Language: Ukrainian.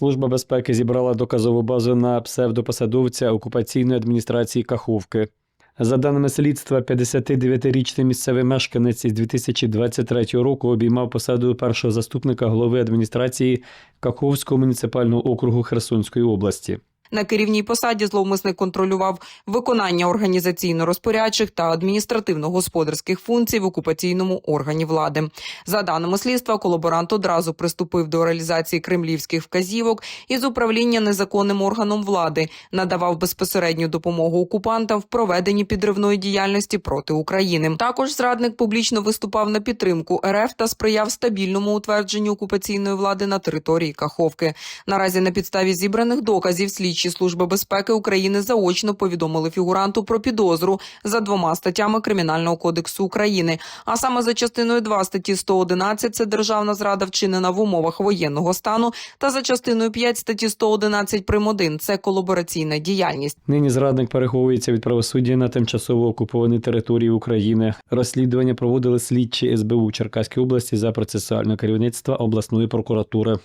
Служба безпеки зібрала доказову базу на псевдопосадовця окупаційної адміністрації Каховки. За даними слідства, 59-річний місцевий мешканець із 2023 року обіймав посаду першого заступника голови адміністрації Каховського муніципального округу Херсонської області. На керівній посаді зловмисник контролював виконання організаційно-розпорядчих та адміністративно-господарських функцій в окупаційному органі влади. За даними слідства, колаборант одразу приступив до реалізації кремлівських вказівок із управління незаконним органом влади, надавав безпосередню допомогу окупантам в проведенні підривної діяльності проти України. Також зрадник публічно виступав на підтримку РФ та сприяв стабільному утвердженню окупаційної влади на території Каховки. Наразі на підставі зібраних доказів слідчі служби безпеки України заочно повідомили фігуранту про підозру за двома статтями Кримінального кодексу України, а саме за частиною 2 статті 111 – це державна зрада вчинена в умовах воєнного стану, та за частиною 5 статті 111 прим. 1 – це колабораційна діяльність. Нині зрадник переховується від правосуддя на тимчасово окупованій території України. Розслідування проводили слідчі СБУ Черкаської області за процесуального керівництва обласної прокуратури.